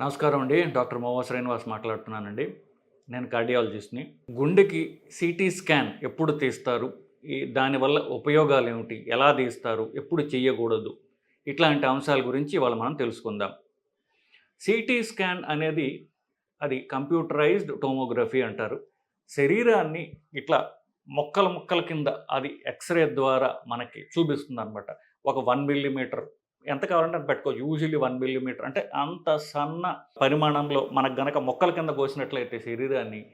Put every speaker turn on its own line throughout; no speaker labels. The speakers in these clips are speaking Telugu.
నమస్కారం అండి. డాక్టర్ మోవా శ్రీనివాస్ మాట్లాడుతున్నానండి. నేను కార్డియాలజిస్ట్ని. గుండెకి సిటీ స్కాన్ ఎప్పుడు తీస్తారు? ఈ దానివల్ల ఉపయోగాలు ఏమిటి? ఎలా తీస్తారు? ఎప్పుడు చేయకూడదు ఇట్లాంటి అంశాల గురించి ఇవాళ మనం తెలుసుకుందాం. సిటీ స్కాన్ అనేది అది కంప్యూటరైజ్డ్ టోమోగ్రఫీ అంటారు. శరీరాన్ని ఇట్లా మొక్కల మొక్కల కింద అది ఎక్స్రే ద్వారా మనకి చూపిస్తుంది అనమాట ఒక వన్ మిల్లీమీటర్ ఎంత కావాలంటే అంత పెట్టుకో. యూజువల్లీ వన్ మిల్లీమీటర్ అంటే అంత సన్న పరిమాణంలో మనకు గనక మొక్కల కింద కోసినట్లయితే శరీరాన్ని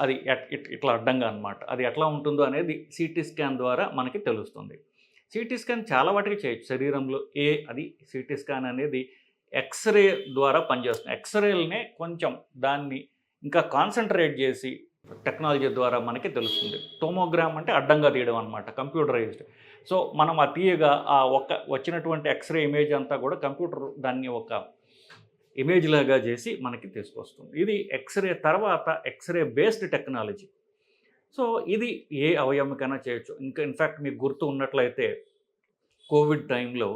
అది ఎట్- ఇట్- ఇట్లా అడ్డంగా అనమాట అది ఎట్లా ఉంటుందో అనేది సిటీ స్కాన్ ద్వారా మనకి తెలుస్తుంది. సిటీ స్కాన్ చాలా వాటికి చేయొచ్చు. శరీరంలో ఏ అది సిటీ స్కాన్ అనేది ఎక్స్రే ద్వారా పనిచేస్తుంది. ఎక్స్రేలనే కొంచెం దాన్ని ఇంకా కాన్సన్ట్రేట్ చేసి టెక్నాలజీ ద్వారా మనకి తెలుస్తుంది. టోమోగ్రామ్ అంటే అడ్డంగా తీయడం అనమాట కంప్యూటరైజ్డ్. సో మనం ఆ తీయగా ఆ ఒక్క వచ్చినటువంటి ఎక్స్రే ఇమేజ్ అంతా కూడా కంప్యూటర్ దాన్ని ఒక ఇమేజ్ లాగా చేసి మనకి తీసుకొస్తుంది. ఇది ఎక్స్రే తర్వాత ఎక్స్రే బేస్డ్ టెక్నాలజీ. సో ఇది ఏ అవయవకైనా చేయొచ్చు. ఇంకా ఇన్ఫ్యాక్ట్ మీకు గుర్తు ఉన్నట్లయితే కోవిడ్ టైంలో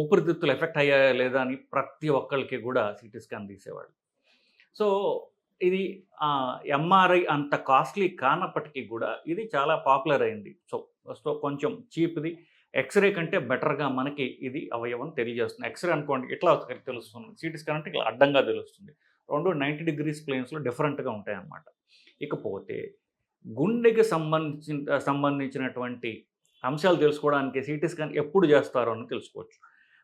ఊపిరితిత్తులు ఎఫెక్ట్ అయ్యాయా లేదా అని ప్రతి ఒక్కరికి కూడా సిటీ స్కాన్ తీసేవాళ్ళు. సో ఇది ఎంఆర్ఐ అంత కాస్ట్లీ కానప్పటికీ కూడా ఇది చాలా పాపులర్ అయింది. సో సో కొంచెం చీప్ది. ఎక్స్రే కంటే బెటర్గా మనకి ఇది అవయవం తెలియజేస్తుంది. ఎక్స్రే అనుకోండి ఇట్లా తెలుస్తుంది. సిటీ స్కాన్ అంటే ఇట్లా అడ్డంగా తెలుస్తుంది. రెండు నైంటీ డిగ్రీస్ ప్లేన్స్లో డిఫరెంట్గా ఉంటాయన్నమాట. ఇకపోతే గుండెకి సంబంధించిన సంబంధించినటువంటి అంశాలు తెలుసుకోవడానికి సిటీ స్కాన్ ఎప్పుడు చేస్తారో అని తెలుసుకోవచ్చు.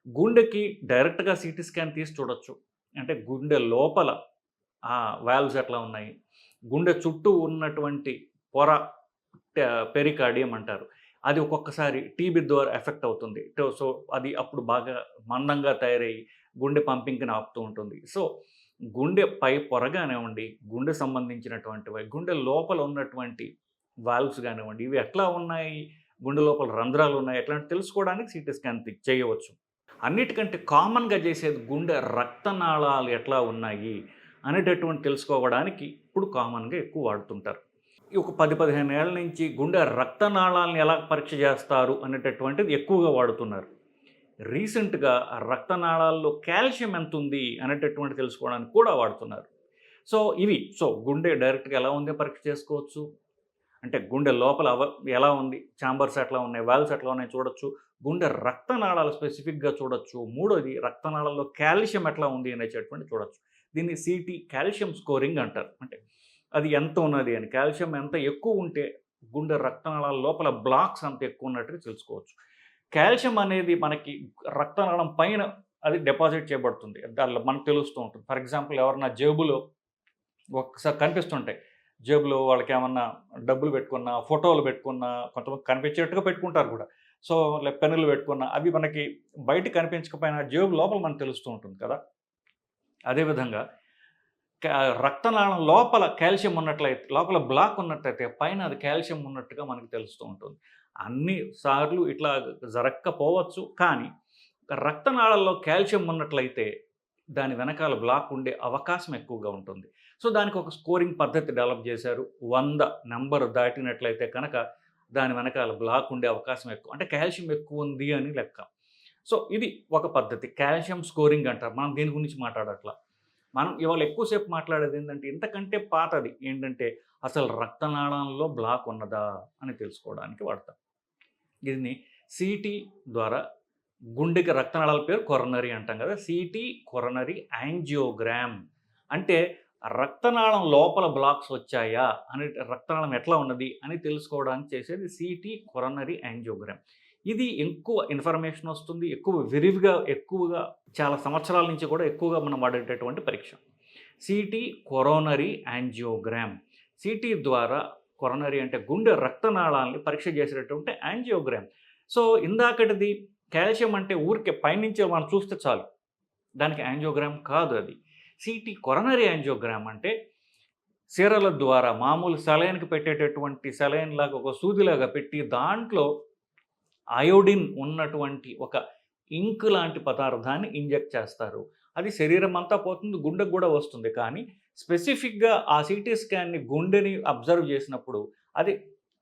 గుండెకి డైరెక్ట్గా సిటీ స్కాన్ తీసి చూడొచ్చు. అంటే గుండె లోపల ఆ వాల్వ్స్ ఎట్లా ఉన్నాయి? గుండె చుట్టూ ఉన్నటువంటి పొర పెరికార్డియం అంటారు. అది ఒక్కొక్కసారి టీబీ ద్వారా ఎఫెక్ట్ అవుతుంది. సో- అది అప్పుడు బాగా మందంగా తయారయ్యి గుండె పంపింగ్ని ఆపుతూ ఉంటుంది. సో గుండె పై పొరగానివ్వండి గుండె సంబంధించినటువంటివి గుండె లోపల ఉన్నటువంటి వాల్వ్స్ కానివ్వండి ఇవి ఎట్లా ఉన్నాయి? గుండె లోపల రంధ్రాలు ఉన్నాయి? ఎట్లాంటి తెలుసుకోవడానికి సిటీ స్కాన్ చేయవచ్చు. అన్నిటికంటే కామన్గా చేసేది గుండె రక్తనాళాలు ఎట్లా ఉన్నాయి? అనేటటువంటి తెలుసుకోవడానికి ఇప్పుడు కామన్గా ఎక్కువ వాడుతుంటారు. ఈ ఒక పది పదిహేను ఏళ్ళ నుంచి గుండె రక్తనాళాలను ఎలా పరీక్ష చేస్తారు అనేటటువంటిది ఎక్కువగా వాడుతున్నారు. రీసెంట్గా రక్తనాళాల్లో కాల్షియం ఎంత ఉంది అనేటటువంటి తెలుసుకోవడానికి కూడా వాడుతున్నారు. సో ఇవి సో గుండె డైరెక్ట్గా ఎలా ఉంది పరీక్ష చేసుకోవచ్చు? అంటే గుండె లోపల అవ ఎలా ఉంది? ఛాంబర్స్ ఎట్లా ఉన్నాయి? వాల్స్ ఎట్లా ఉన్నాయి చూడొచ్చు. గుండె రక్తనాళాలు స్పెసిఫిక్గా చూడొచ్చు. మూడోది రక్తనాళాల్లో కాల్షియం ఎట్లా ఉంది అనేటటువంటి చూడొచ్చు. దీన్ని సిటీ కాల్షియం స్కోరింగ్ అంటారు. అంటే అది ఎంత ఉన్నది అని. కాల్షియం ఎంత ఎక్కువ ఉంటే గుండె రక్తనాళాల లోపల బ్లాక్స్ అంత ఎక్కువ ఉన్నట్టు తెలుసుకోవచ్చు. కాల్షియం అనేది మనకి రక్తనాళం పైన అది డిపాజిట్ చేయబడుతుంది. దానిలో మనకు తెలుస్తూ ఉంటుంది. ఫర్ ఎగ్జాంపుల్ ఎవరన్నా జేబులో ఒక్కసారి కనిపిస్తుంటాయి జేబులో వాళ్ళకి ఏమన్నా డబ్బులు పెట్టుకున్నా ఫోటోలు పెట్టుకున్నా కొంతమంది కనిపించేట్టుగా పెట్టుకుంటారు కూడా. సో లైక్ పెన్నులు పెట్టుకున్నా అవి మనకి బయట కనిపించకపోయినా జేబు లోపల మనకు తెలుస్తూ ఉంటుంది కదా. అదేవిధంగా రక్తనాళం లోపల కాల్షియం ఉన్నట్లయితే లోపల బ్లాక్ ఉన్నట్లయితే పైన అది కాల్షియం ఉన్నట్టుగా మనకు తెలుస్తూ ఉంటుంది. అన్ని సార్లు ఇట్లా జరగకపోవచ్చు కానీ రక్తనాళాల్లో కాల్షియం ఉన్నట్లయితే దాని వెనకాల బ్లాక్ ఉండే అవకాశం ఎక్కువగా ఉంటుంది. సో దానికి ఒక స్కోరింగ్ పద్ధతి డెవలప్ చేశారు. వంద నెంబర్ దాటినట్లయితే కనుక దాని వెనకాల బ్లాక్ ఉండే అవకాశం ఎక్కువ అంటే కాల్షియం ఎక్కువ ఉంది అని లెక్క. సో ఇది ఒక పద్ధతి. కాల్షియం స్కోరింగ్ అంటారు. మనం దీని గురించి మాట్లాడట్లా? మనం ఇవాళ ఎక్కువసేపు మాట్లాడేది ఏంటంటే ఇంతకంటే పాతది ఏంటంటే అసలు రక్తనాళంలో బ్లాక్ ఉన్నదా అని తెలుసుకోవడానికి వాడతాం. దీన్ని సిటీ ద్వారా గుండెకి రక్తనాళాల పేరు కొరనరీ అంటాం కదా. సిటీ కొరనరీ యాంజియోగ్రామ్ అంటే రక్తనాళం లోపల బ్లాక్స్ వచ్చాయా? అని రక్తనాళం ఎట్లా ఉన్నది? అని తెలుసుకోవడానికి చేసేది సిటీ కొరనరీ యాంజియోగ్రామ్. ఇది ఎక్కువ ఇన్ఫర్మేషన్ వస్తుంది ఎక్కువ విరివిగా ఎక్కువగా చాలా సంవత్సరాల నుంచి కూడా ఎక్కువగా మనం వాడేటటువంటి పరీక్ష. సిటీ కొరోనరీ యాంజియోగ్రామ్ సిటీ ద్వారా కొరోనరీ అంటే గుండె రక్తనాళాలని పరీక్ష చేసేటటువంటి యాంజియోగ్రామ్ సో ఇందాకటిది కాల్షియం అంటే ఊరికే పైనుంచే మనం చూస్తే చాలు. దానికి యాంజియోగ్రామ్ కాదు అది. సిటీ కొరనరీ యాంజియోగ్రామ్ అంటే సిరల ద్వారా మామూలు సెలైన్కి పెట్టేటటువంటి సెలైన్ లాగా ఒక సూదిలాగా పెట్టి దాంట్లో అయోడిన్ ఉన్నటువంటి ఒక ఇంక్ లాంటి పదార్థాన్ని ఇంజెక్ట్ చేస్తారు. అది శరీరం అంతా పోతుంది గుండెకు కూడా వస్తుంది. కానీ స్పెసిఫిక్గా ఆ సిటీ స్కాన్ని గుండెని అబ్జర్వ్ చేసినప్పుడు అది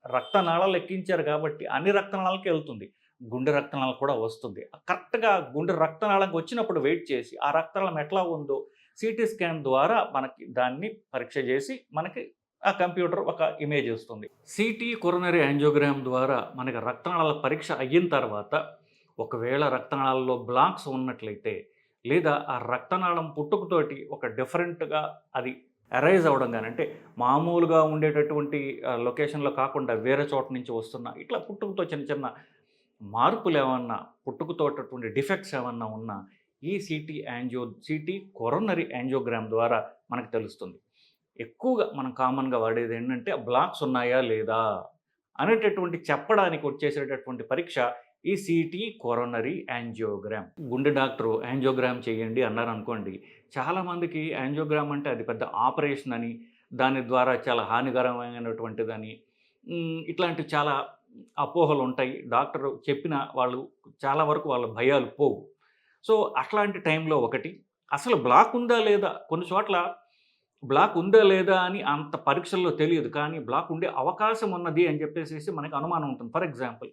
రక్తనాళాలు ఎక్కించారు కాబట్టి అన్ని రక్తనాళాలకి వెళ్తుంది. గుండె రక్తనాళం కూడా వస్తుంది. కరెక్ట్గా గుండె రక్తనాళంకి వచ్చినప్పుడు వెయిట్ చేసి ఆ రక్తనాళం ఎట్లా ఉందో సిటీ స్కాన్ ద్వారా మనకి దాన్ని పరీక్ష చేసి మనకి ఆ కంప్యూటర్ ఒక ఇమేజ్ ఇస్తుంది. సిటీ కొరనరీ యాంజియోగ్రామ్ ద్వారా మనకి రక్తనాళాల పరీక్ష అయిన తర్వాత ఒకవేళ రక్తనాళాల్లో బ్లాక్స్ ఉన్నట్లయితే లేదా ఆ రక్తనాళం పుట్టుకతోటి ఒక డిఫరెంట్గా అది అరైజ్ అవ్వడం కానీ అంటే మామూలుగా ఉండేటటువంటి లొకేషన్లో కాకుండా వేరే చోట నుంచి వస్తున్న ఇట్లా పుట్టుకతో చిన్న చిన్న మార్పులు ఏమన్నా పుట్టుకతోటటువంటి డిఫెక్ట్స్ ఏమన్నా ఉన్నా ఈ CT angio CT coronary angiogram ద్వారా మనకు తెలుస్తుంది. ఎక్కువగా మనం కామన్గా వాడేది ఏంటంటే బ్లాక్స్ ఉన్నాయా లేదా అనేటటువంటి చెప్పడానికి వచ్చేసేటటువంటి పరీక్ష ఈ సిటీ కొరోనరీ యాంజియోగ్రామ్. గుండె డాక్టరు యాంజియోగ్రామ్ చేయండి అన్నారు అనుకోండి. చాలామందికి యాంజియోగ్రామ్ అంటే అది పెద్ద ఆపరేషన్ అని దాని ద్వారా చాలా హానికరమైనటువంటిదని ఇట్లాంటి చాలా అపోహలు ఉంటాయి. డాక్టర్ చెప్పిన వాళ్ళు చాలా వరకు వాళ్ళ భయాలు పోవు. సో అట్లాంటి టైంలో ఒకటి అసలు బ్లాక్ ఉందా లేదా? కొన్ని చోట్ల బ్లాక్ ఉందా లేదా అని అంత పరీక్షల్లో తెలియదు. కానీ బ్లాక్ ఉండే అవకాశం ఉన్నది అని చెప్పేసి మనకి అనుమానం ఉంటుంది. ఫర్ ఎగ్జాంపుల్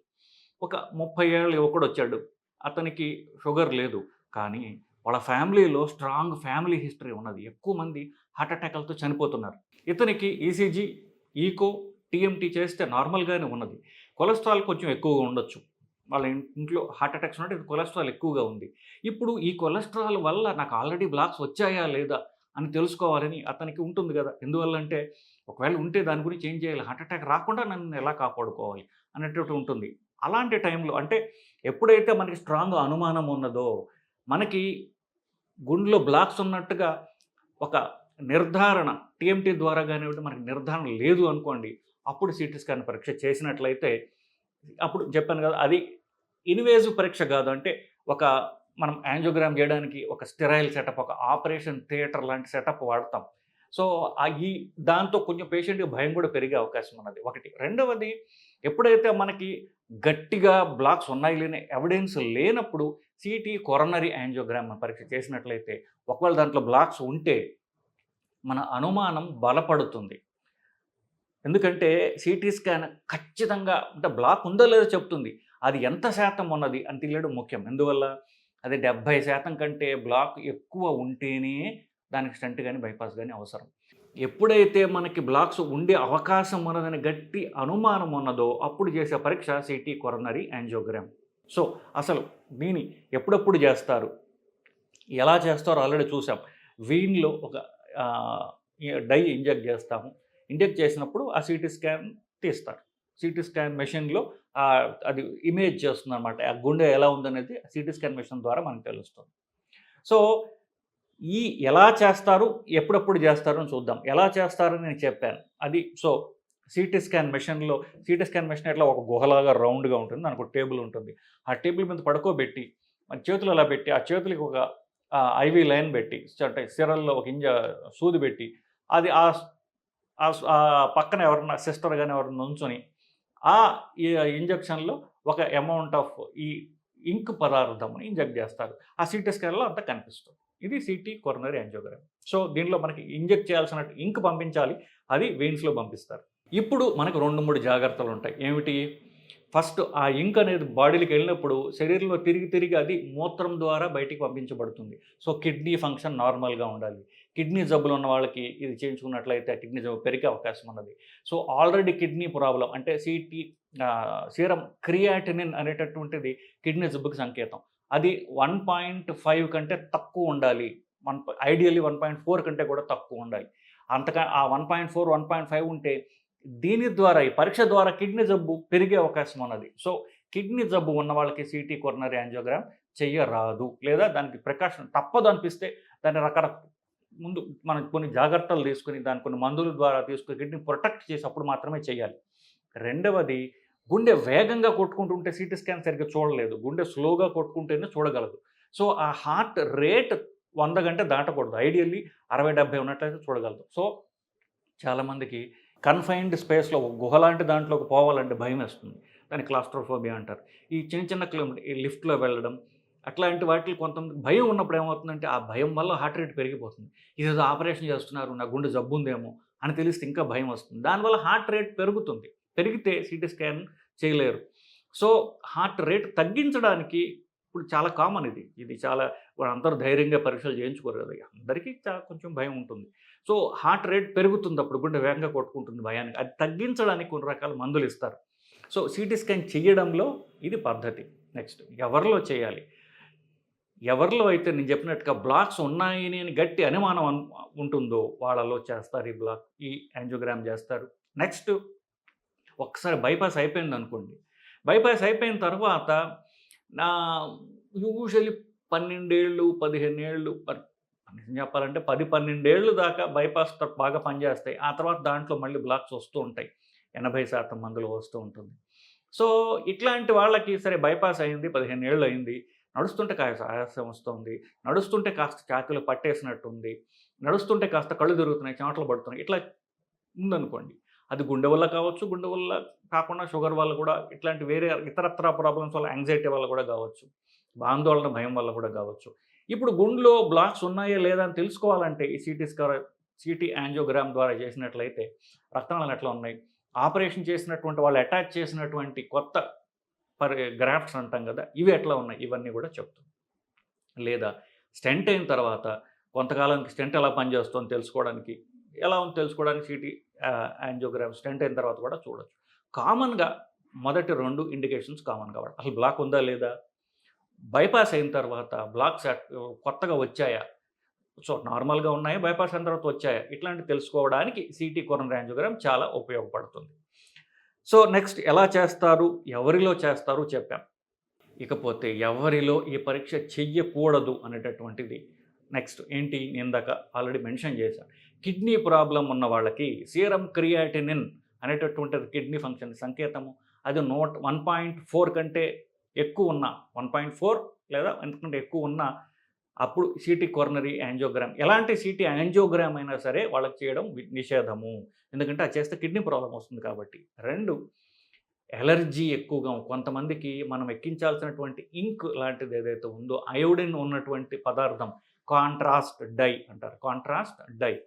ఒక ముప్పై ఏళ్ళ యువకుడు వచ్చాడు. అతనికి షుగర్ లేదు. కానీ వాళ్ళ ఫ్యామిలీలో స్ట్రాంగ్ ఫ్యామిలీ హిస్టరీ ఉన్నది. ఎక్కువ మంది హార్ట్ అటాక్లతో చనిపోతున్నారు. ఇతనికి ఈసీజీ ఈకో టీఎంటీ చేస్తే నార్మల్గానే ఉన్నది. కొలెస్ట్రాల్ కొంచెం ఎక్కువగా ఉండొచ్చు. వాళ్ళ ఇంట్లో హార్ట్ అటాక్స్ ఉన్నట్టు కొలెస్ట్రాల్ ఎక్కువగా ఉంది. ఇప్పుడు ఈ కొలెస్ట్రాల్ వల్ల నాకు ఆల్రెడీ బ్లాక్స్ వచ్చాయా లేదా అని తెలుసుకోవాలని అతనికి ఉంటుంది కదా. ఎందువల్ల అంటే ఒకవేళ ఉంటే దాని గురించి ఏం చేయాలి? హార్ట్ అటాక్ రాకుండా నన్ను ఎలా కాపాడుకోవాలి అనేటట్టు ఉంటుంది. అలాంటి టైంలో అంటే ఎప్పుడైతే మనకి స్ట్రాంగ్ అనుమానం ఉన్నదో మనకి గుండెలో బ్లాక్స్ ఉన్నట్టుగా ఒక నిర్ధారణ టీఎంటీ ద్వారా కానివ్వండి మనకి నిర్ధారణ లేదు అనుకోండి అప్పుడు సిటీ స్కాన్ పరీక్ష చేసినట్లయితే అప్పుడు చెప్పాను కదా అది ఇన్వేజివ్ పరీక్ష కాదు. అంటే ఒక మనం యాంజియోగ్రామ్ చేయడానికి ఒక స్టెరైల్ సెటప్ ఒక ఆపరేషన్ థియేటర్ లాంటి సెటప్ వాడతాం. సో ఆ ఈ దాంతో కొంచెం పేషెంట్కి భయం కూడా పెరిగే అవకాశం ఉన్నది. ఒకటి. రెండవది ఎప్పుడైతే మనకి గట్టిగా బ్లాక్స్ ఉన్నాయి లేని ఎవిడెన్స్ లేనప్పుడు సిటీ కొరనరీ యాంజియోగ్రామ్ పరీక్ష చేసినట్లయితే ఒకవేళ దాంట్లో బ్లాక్స్ ఉంటే మన అనుమానం బలపడుతుంది. ఎందుకంటే సిటీ స్కాన్ ఖచ్చితంగా అంటే బ్లాక్ ఉందో లేదో చెప్తుంది. అది ఎంత శాతం ఉన్నది అని తెలియడం ముఖ్యం. ఎందువల్ల? అది డెబ్భై శాతం కంటే బ్లాక్ ఎక్కువ ఉంటేనే దానికి స్టంట్ కానీ బైపాస్ కానీ అవసరం. ఎప్పుడైతే మనకి బ్లాక్స్ ఉండే అవకాశం ఉన్నదని గట్టి అనుమానం ఉన్నదో అప్పుడు చేసే పరీక్ష సిటీ కొరనరీ యాంజియోగ్రామ్. సో అసలు దీని ఎప్పుడెప్పుడు చేస్తారు? ఎలా చేస్తారో ఆల్రెడీ చూసాం. వీన్లో ఒక డై ఇంజెక్ట్ చేస్తాము. ఇంజెక్ట్ చేసినప్పుడు ఆ సిటీ స్కాన్ తీస్తారు. సిటీ స్కాన్ మెషిన్లో అది ఇమేజ్ చేస్తుంది అనమాట ఆ గుండె ఎలా ఉందనేది సిటీ స్కాన్ మిషన్ ద్వారా మనకు తెలుస్తుంది. సో ఈ ఎలా చేస్తారు ఎప్పుడెప్పుడు చేస్తారు అని చూద్దాం. ఎలా చేస్తారని నేను చెప్పాను. అది సో సిటీ స్కాన్ మెషిన్లో సిటీ స్కాన్ మెషిన్ ఎట్లా ఒక గుహలాగా రౌండ్గా ఉంటుంది. దానికి ఒక టేబుల్ ఉంటుంది. ఆ టేబుల్ మీద పడుకోబెట్టి మన చేతులు అలా పెట్టి ఆ చేతులకి ఒక ఐవి లైన్ పెట్టి అంటే సిరల్లో ఒక ఇంజ సూది పెట్టి అది ఆ ఆ ఆ పక్కన ఎవరన్నా సిస్టర్ కానీ ఎవరన్నా ఉంచుని ఆ ఇంజక్షన్లో ఒక అమౌంట్ ఆఫ్ ఈ ఇంక్ పదార్థంని ఇంజెక్ట్ చేస్తారు. ఆ సిటీ స్కాన్లో అంతా కనిపిస్తుంది. ఇది సిటీ కొరనరీ యాంజియోగ్రామ్ సో దీనిలో మనకి ఇంజెక్ట్ చేయాల్సిన ఇంక్ పంపించాలి. అది వెయిన్స్లో పంపిస్తారు. ఇప్పుడు మనకు రెండు మూడు జాగ్రత్తలు ఉంటాయి. ఏమిటి? ఫస్ట్ ఆ ఇంక్ అనేది బాడీకి వెళ్ళినప్పుడు శరీరంలో తిరిగి తిరిగి అది మూత్రం ద్వారా బయటికి పంపించబడుతుంది. సో కిడ్నీ ఫంక్షన్ నార్మల్గా ఉండాలి. కిడ్నీ జబ్బులు ఉన్న వాళ్ళకి ఇది చేయించుకున్నట్లయితే కిడ్నీ జబ్బు పెరిగే అవకాశం ఉన్నది. సో ఆల్రెడీ కిడ్నీ ప్రాబ్లం అంటే సిటీ సీరం క్రియాటినిన్ అనేటటువంటిది కిడ్నీ జబ్బుకి సంకేతం. అది వన్ పాయింట్ ఫైవ్ కంటే తక్కువ ఉండాలి. One ideally one point four కంటే కూడా తక్కువ ఉండాలి. అంతకా ఆ one point four one point five ఉంటే దీని ద్వారా ఈ పరీక్ష ద్వారా కిడ్నీ జబ్బు పెరిగే అవకాశం ఉన్నది. సో కిడ్నీ జబ్బు ఉన్న వాళ్ళకి సిటీ కొరనరీ యాంజియోగ్రామ్ చెయ్యరాదు. లేదా దానికి ప్రికాషన్ తప్పదు అనిపిస్తే దాన్ని రకరకాల ముందు మనం కొన్ని జాగ్రత్తలు తీసుకుని దాని కొన్ని మందుల ద్వారా తీసుకుని కిడ్నీ ప్రొటెక్ట్ చేసి అప్పుడు మాత్రమే చేయాలి. రెండవది గుండె వేగంగా కొట్టుకుంటుంటే సిటీ స్కాన్ సరిగ్గా చూడలేదు. గుండె స్లోగా కొట్టుకుంటేనే చూడగలదు. సో ఆ హార్ట్ రేట్ వంద గంట దాటకూడదు. ఐడియల్లీ అరవై డెబ్బై ఉన్నట్లయితే చూడగలదు. సో చాలామందికి కన్ఫైన్డ్ స్పేస్లో గుహ లాంటి దాంట్లోకి పోవాలంటే భయం వేస్తుంది దాన్ని క్లాస్ట్రోఫోబియా అంటారు. ఈ చిన్న చిన్న కిలోమీటర్ ఈ లిఫ్ట్లో వెళ్ళడం అట్లాంటి వాటికి కొంతమంది భయం ఉన్నప్పుడు ఏమవుతుందంటే ఆ భయం వల్ల హార్ట్ రేట్ పెరిగిపోతుంది. ఇదేదో ఆపరేషన్ చేస్తున్నారు నా గుండె జబ్బు ఉందేమో అని తెలిస్తే ఇంకా భయం వస్తుంది. దానివల్ల హార్ట్ రేట్ పెరుగుతుంది. పెరిగితే సిటీ స్కాన్ చేయలేరు. సో హార్ట్ రేట్ తగ్గించడానికి ఇప్పుడు చాలా కామన్ ఇది. ఇది చాలా అందరూ ధైర్యంగా పరీక్షలు చేయించుకోరు కదా అందరికీ చాలా కొంచెం భయం ఉంటుంది. సో హార్ట్ రేట్ పెరుగుతుంది అప్పుడు గుండె వేగంగా కొట్టుకుంటుంది భయానికి. అది తగ్గించడానికి కొన్ని రకాల మందులు ఇస్తారు. సో సిటీ స్కాన్ చేయడంలో ఇది పద్ధతి. నెక్స్ట్ ఎవరిలో చేయాలి? ఎవరిలో అయితే నేను చెప్పినట్టుగా బ్లాక్స్ ఉన్నాయి అని గట్టి అనుమానం ఉంటుందో వాళ్ళలో చేస్తారు ఈ బ్లాక్ ఈ యాంజియోగ్రామ్ చేస్తారు. నెక్స్ట్ ఒక్కసారి బైపాస్ అయిపోయింది అనుకోండి. బైపాస్ అయిపోయిన తర్వాత నా యూజువలీ పన్నెండేళ్ళు పదిహేను ఏళ్ళు నిజం చెప్పాలంటే పది పన్నెండేళ్ళు దాకా బైపాస్ బాగా పనిచేస్తాయి. ఆ తర్వాత దాంట్లో మళ్ళీ బ్లాక్స్ వస్తూ ఉంటాయి. ఎనభై శాతం మందులు వస్తూ ఉంటుంది. సో ఇట్లాంటి వాళ్ళకి సరే బైపాస్ అయింది పదిహేను ఏళ్ళు అయింది. నడుస్తుంటే కాస్త ఆయాసం వస్తుంది. నడుస్తుంటే కాస్త చాకులు పట్టేసినట్టుంది. నడుస్తుంటే కాస్త కళ్ళు తిరుగుతున్నాయి చెమటలు పడుతున్నాయి. ఇట్లా ఉందనుకోండి. అది గుండె వల్ల కావచ్చు గుండె వల్ల కాకుండా షుగర్ వల్ల కూడా ఇట్లాంటి వేరే ఇతరత్ర ప్రాబ్లమ్స్ వల్ల యాంగ్జైటీ వల్ల కూడా కావచ్చు. ఆందోళన భయం వల్ల కూడా కావచ్చు. ఇప్పుడు గుండెలో బ్లాక్స్ ఉన్నాయా లేదా అని తెలుసుకోవాలంటే ఈ సిటీ స్కార్ సిటీ యాంజియోగ్రామ్ ద్వారా చేసినట్లయితే రక్తనాళాలు ఎట్లా ఉన్నాయి? ఆపరేషన్ చేసినటువంటి వాళ్ళు అటాచ్ చేసినటువంటి కొత్త పర్ గ్రాఫ్ట్స్ అంటాం కదా ఇవి ఎట్లా ఉన్నాయి? ఇవన్నీ కూడా చెప్తాం. లేదా స్టెంట్ అయిన తర్వాత కొంతకాలానికి స్టెంట్ ఎలా పనిచేస్తుందో తెలుసుకోవడానికి ఎలా ఉందో తెలుసుకోవడానికి సిటీ యాంజియోగ్రాఫ్ స్టెంట్ అయిన తర్వాత కూడా చూడొచ్చు. కామన్గా మొదటి రెండు ఇండికేషన్స్ కామన్ కాబట్టి అసలు బ్లాక్ ఉందా లేదా? బైపాస్ అయిన తర్వాత బ్లాక్స్ కొత్తగా వచ్చాయా? సో నార్మల్గా ఉన్నాయా బైపాస్ అయిన తర్వాత వచ్చాయా? ఇట్లాంటి తెలుసుకోవడానికి సిటీ కొరన్ యాంజియోగ్రామ్ చాలా ఉపయోగపడుతుంది. సో నెక్స్ట్ ఎలా చేస్తారు? ఎవరిలో చేస్తారు చెప్పాం. ఇకపోతే ఎవరిలో ఈ పరీక్ష చెయ్యకూడదు అనేటటువంటిది నెక్స్ట్ ఏంటి? నేను ఇందాక ఆల్రెడీ మెన్షన్ చేశాను కిడ్నీ ప్రాబ్లం ఉన్న వాళ్ళకి సీరం క్రియాటినిన్ అనేటటువంటిది కిడ్నీ ఫంక్షన్ సంకేతము. అది నోట్ వన్ పాయింట్ ఫోర్ కంటే ఎక్కువ ఉన్న వన్ పాయింట్ ఫోర్ లేదా అంతకంటే ఎక్కువ ఉన్న అప్పుడు సిటీ కొరనరీ యాంజియోగ్రామ్. ఎలాంటి సిటీ యాంజియోగ్రామ్ అయినా సరే వాళ్ళకి చేయడం నిషేధము. ఎందుకంటే అది చేస్తే కిడ్నీ ప్రాబ్లం వస్తుంది కాబట్టి. రెండు ఎలర్జీ ఎక్కువగా కొంతమందికి మనం ఎక్కించాల్సినటువంటి ఇంక్ లాంటిది ఏదైతే ఉందో అయోడిన్ ఉన్నటువంటి పదార్థం కాంట్రాస్ట్ డై అంటారు. Contrast dye.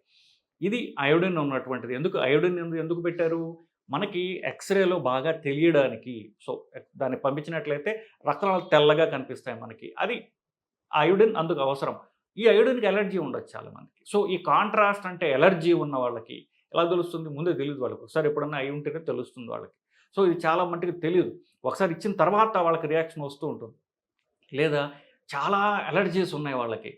ఇది అయోడిన్ ఉన్నటువంటిది. ఎందుకు అయోడిన్ ఎందుకు పెట్టారు? మనకి ఎక్స్రేలో బాగా తెలియడానికి. సో దాన్ని పంపించినట్లయితే రక్తాలు తెల్లగా కనిపిస్తాయి మనకి. అది అయోడిన్ అందుకు అవసరం. ఈ అయోడిన్కి ఎలర్జీ ఉండొచ్చు చాలా మందికి సో ఈ కాంట్రాస్ట్ అంటే ఎలర్జీ ఉన్న వాళ్ళకి ఎలా తెలుస్తుంది? ముందే తెలియదు వాళ్ళకి. ఒకసారి ఎప్పుడన్నా అయి ఉంటేనే తెలుస్తుంది వాళ్ళకి. సో ఇది చాలా మట్టుకు తెలియదు ఒకసారి ఇచ్చిన తర్వాత వాళ్ళకి రియాక్షన్ వస్తూ ఉంటుంది. లేదా చాలా ఎలర్జీస్ ఉన్నాయి వాళ్ళకి.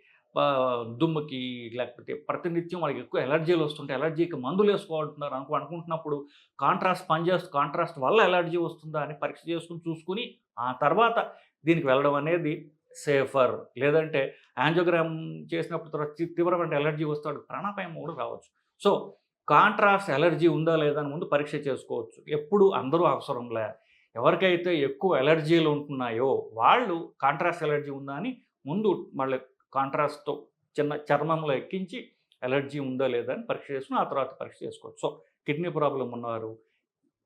దుమ్ముకి లేకపోతే ప్రతినిత్యం వాళ్ళకి ఎక్కువ ఎలర్జీలు వస్తుంటే ఎలర్జీకి మందులు వేసుకోవాలంటున్నారు అనుకో అనుకుంటున్నప్పుడు కాంట్రాస్ట్ పనిచేస్తూ కాంట్రాస్ట్ వల్ల ఎలర్జీ వస్తుందా అని పరీక్ష చేసుకుని చూసుకుని ఆ తర్వాత దీనికి వెళ్ళడం అనేది సేఫర్ లేదంటే యాంజోగ్రామ్ చేసినప్పుడు తర్వాత తీవ్రమైన ఎలర్జీ వస్తాడు. ప్రాణాపాయం కూడా రావచ్చు. సో కాంట్రాస్ట్ ఎలర్జీ ఉందా లేదా అని ముందు పరీక్ష చేసుకోవచ్చు. ఎప్పుడు అందరూ అవసరంలే ఎవరికైతే ఎక్కువ ఎలర్జీలు ఉంటున్నాయో వాళ్ళు కాంట్రాస్ట్ ఎలర్జీ ఉందా అని ముందు మళ్ళీ కాంట్రాస్ట్తో చిన్న చర్మంలో ఎక్కించి ఎలర్జీ ఉందా లేదా అని పరీక్ష చేసుకుని ఆ తర్వాత పరీక్ష చేసుకోవచ్చు. సో కిడ్నీ ప్రాబ్లం ఉన్నవారు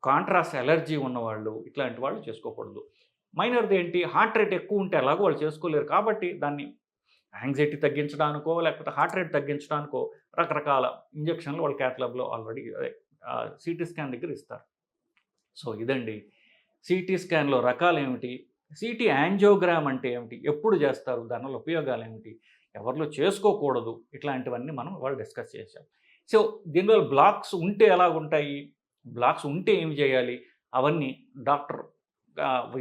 కాంట్రాస్ట్ ఎలర్జీ ఉన్నవాళ్ళు ఇట్లాంటి వాళ్ళు చేసుకోకూడదు. మైనర్ది ఏంటి? హార్ట్ రేట్ ఎక్కువ ఉంటే ఎలాగో వాళ్ళు చేసుకోలేరు. కాబట్టి దాన్ని యాంగ్జైటీ తగ్గించడానికో లేకపోతే హార్ట్ రేట్ తగ్గించడానికో రకరకాల ఇంజక్షన్లు వాళ్ళ క్యాట్లబ్లో ఆల్రెడీ అదే సిటీ స్కాన్ దగ్గర ఇస్తారు. సో ఇదండి. సిటీ స్కాన్లో రకాలు ఏమిటి? సిటీ యాంజియోగ్రామ్ అంటే ఏమిటి? ఎప్పుడు చేస్తారు? దానివల్ల ఉపయోగాలు ఏమిటి? ఎవరిలో చేసుకోకూడదు? ఇట్లాంటివన్నీ మనం వాళ్ళు డిస్కస్ చేశాం. సో దీనివల్ల బ్లాక్స్ ఉంటే ఎలాగుంటాయి? బ్లాక్స్ ఉంటే ఏమి చేయాలి? అవన్నీ డాక్టర్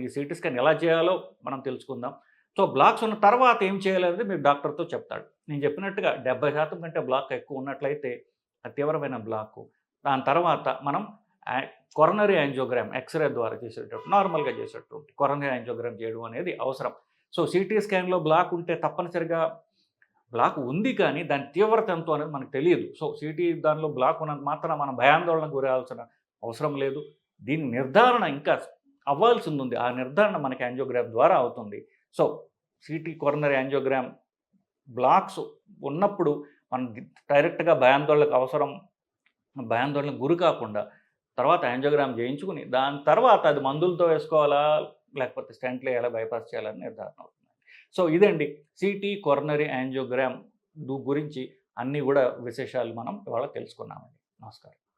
ఈ సిటీ స్కాన్ ఎలా చేయాలో మనం తెలుసుకుందాం. సో బ్లాక్స్ ఉన్న తర్వాత ఏం చేయాలనేది మీరు డాక్టర్తో చెప్తాడు. నేను చెప్పినట్టుగా డెబ్బై శాతం కంటే బ్లాక్ ఎక్కువ ఉన్నట్లయితే తీవ్రమైన బ్లాక్. దాని తర్వాత మనం కొరనరీ యాంజియోగ్రామ్ ఎక్స్రే ద్వారా చేసేటట్టు నార్మల్గా చేసేటటువంటి కొరనరీ యాంజియోగ్రామ్ చేయడం అనేది అవసరం. సో సిటీ స్కాన్లో బ్లాక్ ఉంటే తప్పనిసరిగా బ్లాక్ ఉంది కానీ దాని తీవ్రత ఎంతో అనేది మనకు తెలియదు. సో సిటీ దానిలో బ్లాక్ ఉన్నంత మాత్రం మనం భయాందోళనకు గురాల్సిన అవసరం లేదు. దీని నిర్ధారణ ఇంకా అవ్వాల్సి ఉంది ఆ నిర్ధారణ మనకి యాంజియోగ్రామ్ ద్వారా అవుతుంది. So CT coronary angiogram blocks ఉన్నప్పుడు మనం డైరెక్ట్గా భయాందోళనకు అవసరం భయాందోళనకు గురి కాకుండా తర్వాత యాంజియోగ్రామ్ చేయించుకుని దాని తర్వాత అది మందులతో వేసుకోవాలా లేకపోతే స్టెంట్లు వేయాలా బైపాస్ చేయాలని నిర్ధారణ అవుతుంది. సో ఇదండి సిటీ కొరనరీ యాంజియోగ్రామ్ గురించి అన్నీ కూడా విశేషాలు మనం ఇవాళ తెలుసుకున్నామండి. నమస్కారం.